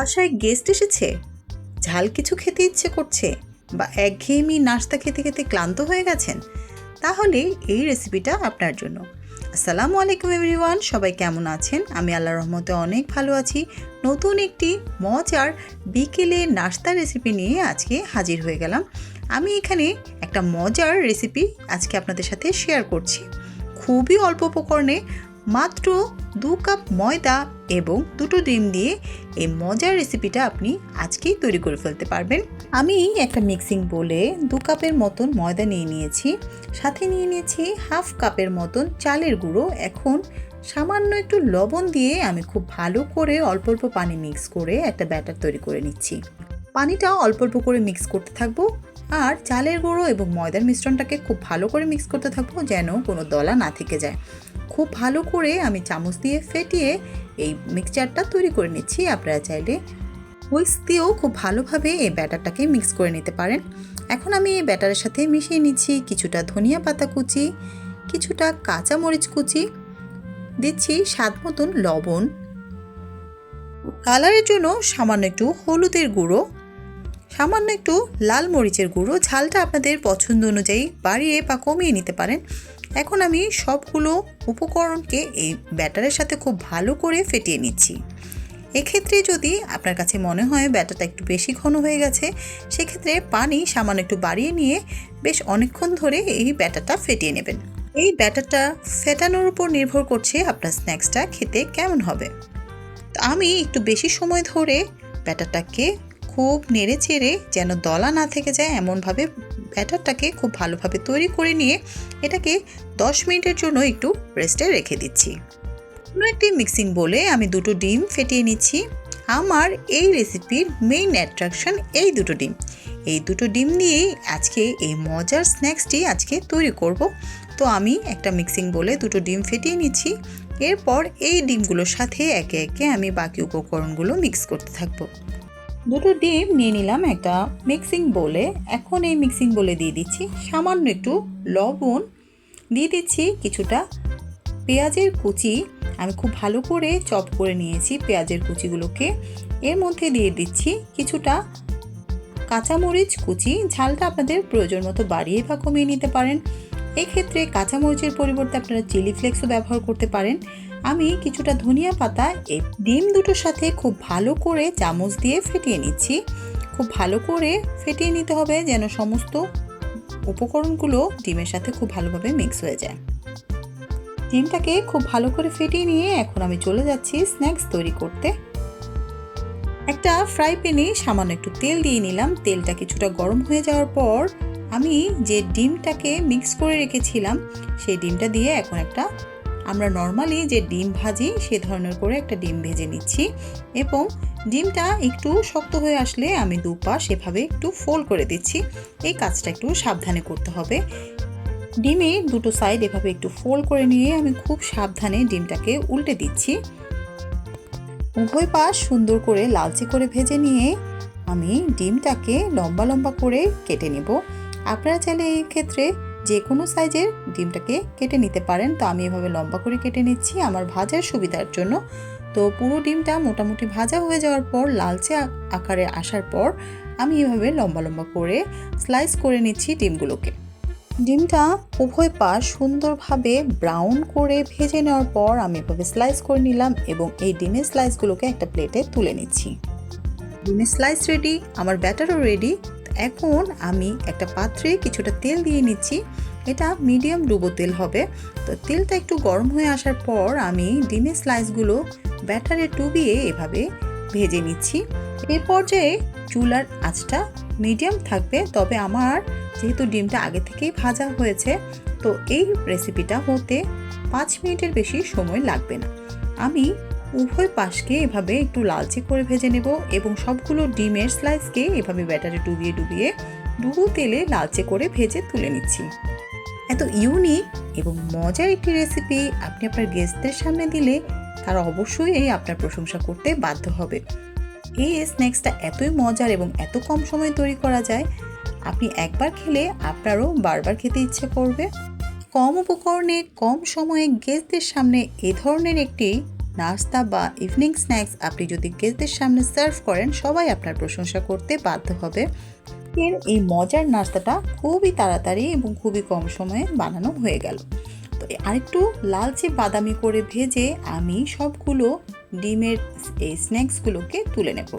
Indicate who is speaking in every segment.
Speaker 1: বাসায় গেস্ট এসেছে? ঝাল কিছু খেতে ইচ্ছে করছে বা একঘেয়েমি নাস্তা খেতে খেতে ক্লান্ত হয়ে গেছেন? তাহলে এই রেসিপিটা আপনার জন্য। আসসালামু আলাইকুম এভরিওয়ান সবাই কেমন আছেন? আমি আল্লাহ রহমতে অনেক ভালো আছি। নতুন একটি মজার বিকেলে নাস্তা রেসিপি নিয়ে আজকে হাজির হয়ে গেলাম। আমি এখানে একটা মজার রেসিপি আজকে আপনাদের সাথে শেয়ার করছি। খুবই অল্প উপকরণে মাত্র দু কাপ ময়দা এবং দুটো ডিম দিয়ে এই মজার রেসিপিটা আপনি আজকেই তৈরি করে ফেলতে পারবেন। আমি একটা মিক্সিং বলে দু কাপের মতন ময়দা নিয়ে নিয়েছি, সাথে নিয়ে নিয়েছি হাফ কাপের মতন চালের গুঁড়ো। এখন সামান্য একটু লবণ দিয়ে আমি খুব ভালো করে অল্প অল্প পানি মিক্স করে একটা ব্যাটার তৈরি করে নিচ্ছি। পানিটা অল্প অল্প করে মিক্স করতে থাকব। আর চালের গুঁড়ো এবং ময়দার মিশ্রণটাকে খুব ভালো করে মিক্স করতে থাকব যেন কোনো দলা না থেকে যায়। খুব ভালো করে আমি চামচ দিয়ে ফেটিয়ে এই মিক্সচারটা তৈরি করে নিচ্ছি আপনারা চাইলে। হুইস্ক দিয়েও খুব ভালোভাবে এই ব্যাটারটাকে মিক্স করে নিতে পারেন। এখন আমি এই ব্যাটারের সাথে মিশিয়ে নিচ্ছি কিছুটা ধনিয়া পাতা কুচি, কিছুটা কাঁচা মরিচ কুচি, দিচ্ছি স্বাদ মতন লবণ। কালারের জন্য সামান্য একটু হলুদের গুঁড়ো। সামান্য একটু লাল মরিচের গুঁড়ো, ঝালটা আপনাদের পছন্দ অনুযায়ী বাড়িয়ে বা কমিয়ে নিতে পারেন। এখন আমি সবগুলো উপকরণকে এই ব্যাটারের সাথে খুব ভালো করে ফেটিয়ে নিচ্ছি। এক্ষেত্রে যদি আপনার কাছে মনে হয় ব্যাটারটা একটু বেশি ঘন হয়ে গেছে, সেক্ষেত্রে পানি সামান্য একটু বাড়িয়ে নিয়ে বেশ অনেকক্ষণ ধরে এই ব্যাটারটা ফেটিয়ে নেবেন। এই ব্যাটারটা ফেটানোর উপর নির্ভর করছে আপনার স্ন্যাক্সটা খেতে কেমন হবে। আমি একটু বেশি সময় ধরে ব্যাটারটাকে খুব নেড়ে চেড়ে যেন দলা না থেকে যায়, এমনভাবে ব্যাটারটাকে খুব ভালোভাবে তৈরি করে নিয়ে এটাকে 10 মিনিটের জন্য একটু রেস্টে রেখে দিচ্ছি। কোনো একটি মিক্সিং বলে আমি দুটো ডিম ফেটিয়ে নিচ্ছি। আমার এই রেসিপির মেইন অ্যাট্রাকশন এই দুটো ডিম। এই দুটো ডিম দিয়েই আজকে এই মজার স্ন্যাক্সটি আজকে তৈরি করব। তো আমি একটা মিক্সিং বলে দুটো ডিম ফেটিয়ে নিচ্ছি। এরপর এই ডিমগুলোর সাথে একে একে আমি বাকি উপকরণগুলো মিক্স করতে থাকব। দুটো ডিম নিয়ে নিলাম একটা মিক্সিং বলে। এখন এই মিক্সিং বলে দিয়ে দিচ্ছি সামান্য একটু লবণ। দিয়ে দিচ্ছি কিছুটা পেঁয়াজের কুচি। আমি খুব ভালো করে চপ করে নিয়েছি পেঁয়াজের কুচিগুলোকে। এর মধ্যে দিয়ে দিচ্ছি কিছুটা কাঁচামরিচ কুচি। ঝালটা আপনাদের প্রয়োজন মতো বাড়িয়ে বা কমিয়ে নিতে পারেন। এক্ষেত্রে কাঁচামরিচের পরিবর্তে আপনারা চিলি ফ্লেক্সও ব্যবহার করতে পারেন। আমি কিছুটা ধনিয়া পাতা এই ডিম দুটোর সাথে খুব ভালো করে চামচ দিয়ে ফেটিয়ে নিচ্ছি। খুব ভালো করে ফেটিয়ে নিতে হবে যেন সমস্ত উপকরণগুলো ডিমের সাথে খুব ভালোভাবে মিক্স হয়ে যায়। ডিমটাকে খুব ভালো করে ফেটিয়ে নিয়ে এখন আমি চলে যাচ্ছি স্ন্যাক্স তৈরি করতে। একটা ফ্রাই প্যানে সামান্য একটু তেল দিয়ে নিলাম। তেলটা কিছুটা গরম হয়ে যাওয়ার পর আমি যে ডিমটাকে মিক্স করে রেখেছিলাম, সেই ডিমটা দিয়ে এখন একটা, আমরা নর্মালি যে ডিম ভাজি, সে ধরনের করে একটা ডিম ভেজে নিচ্ছি এবং ডিমটা একটু শক্ত হয়ে আসলে আমি দুপাশ এভাবে একটু ফোল্ড করে দিচ্ছি। এই কাজটা একটু সাবধানে করতে হবে। ডিমে দুটো সাইড এভাবে একটু ফোল্ড করে নিয়ে আমি খুব সাবধানে ডিমটাকে উল্টে দিচ্ছি। উভয় পাশ সুন্দর করে লালচে করে ভেজে নিয়ে আমি ডিমটাকে লম্বা লম্বা করে কেটে নেব। আপনারা চাইলে এই ক্ষেত্রে যে কোনো সাইজের ডিমটাকে কেটে নিতে পারেন। তো আমি এভাবে লম্বা করে কেটে নিচ্ছি আমার ভাজার সুবিধার জন্য। তো পুরো ডিমটা মোটামুটি ভাজা হয়ে যাওয়ার পর, লালচে আকারে আসার পর আমি এভাবে লম্বা লম্বা করে স্লাইস করে নিচ্ছি ডিমগুলোকে। ডিমটা উভয় পাশ সুন্দরভাবে ব্রাউন করে ভেজে নেওয়ার পর আমি এভাবে স্লাইস করে নিলাম এবং এই ডিমের স্লাইসগুলোকে একটা প্লেটে তুলে নিচ্ছি। ডিমের স্লাইস রেডি, আমার ব্যাটারও রেডি। এখন আমি একটা পাত্রে কিছুটা তেল দিয়ে নিচ্ছি। এটা মিডিয়াম ডুবো তেল হবে। তো তেলটা একটু গরম হয়ে আসার পর আমি ডিমের স্লাইসগুলো ব্যাটারে ডুবিয়ে এভাবে ভেজে নিচ্ছি। এই পর্যায়ে চুলার আঁচটা মিডিয়াম থাকবে, তবে আমার যেহেতু ডিমটা আগে থেকেই ভাজা হয়েছে, তো এই রেসিপিটা হতে পাঁচ মিনিটের বেশি সময় লাগবে না। আমি উভয় পাশকে এভাবে একটু লালচে করে ভেজে নেব এবং সবগুলো ডিমের স্লাইসকে এভাবে ব্যাটারে ডুবিয়ে ডুবিয়ে ডুবো তেলে লালচে করে ভেজে তুলে নিচ্ছি। এত ইউনিক এবং মজার একটি রেসিপি আপনি আপনার গেস্টদের সামনে দিলে তারা অবশ্যই আপনার প্রশংসা করতে বাধ্য হবে। এই স্ন্যাক্সটা এতই মজার এবং এত কম সময়ে তৈরি করা যায়, আপনি একবার খেলে আপনারও বারবার খেতে ইচ্ছে করবে। কম উপকরণে, কম সময়ে গেস্টদের সামনে এ ধরনের একটি নাস্তা বা ইভিনিং স্ন্যাক্স আপনি যদি গেস্টদের সামনে সার্ভ করেন, সবাই আপনার প্রশংসা করতে বাধ্য হবে। এর এই মজার নাস্তাটা খুবই তাড়াতাড়ি এবং খুবই কম সময়ে বানানো হয়ে গেল। তো আরেকটু লালচে বাদামি করে ভেজে আমি সবগুলো ডিমের এই স্ন্যাক্সগুলোকে তুলে নেব।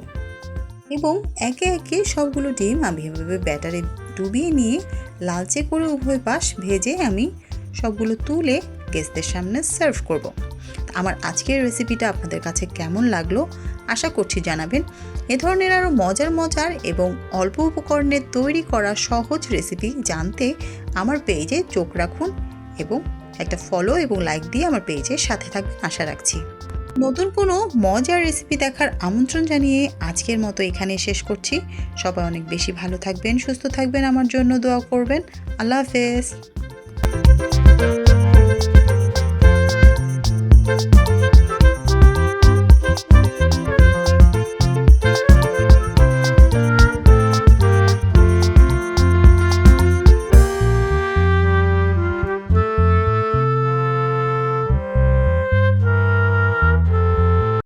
Speaker 1: এবং একে একে সবগুলো ডিম আমি এভাবে ব্যাটারে ডুবিয়ে নিয়ে লালচে করে উভয় পাশ ভেজে আমি সবগুলো তুলে গেস্টদের সামনে সার্ভ করব। আমার আজকের রেসিপিটা আপনাদের কাছে কেমন লাগল আশা করছি জানাবেন। এ ধরনের আরও মজার মজার এবং অল্প উপকরণের তৈরি করা সহজ রেসিপি জানতে আমার পেজে চোখ রাখুন এবং একটা ফলো এবং লাইক দিয়ে আমার পেজের সাথে থাকবেন আশা রাখছি। নতুন কোনো মজার রেসিপি দেখার আমন্ত্রণ জানিয়ে আজকের মতো এখানে শেষ করছি। সবাই অনেক বেশি ভালো থাকবেন, সুস্থ থাকবেন, আমার জন্য দোয়া করবেন। আল্লাহ হাফেজ।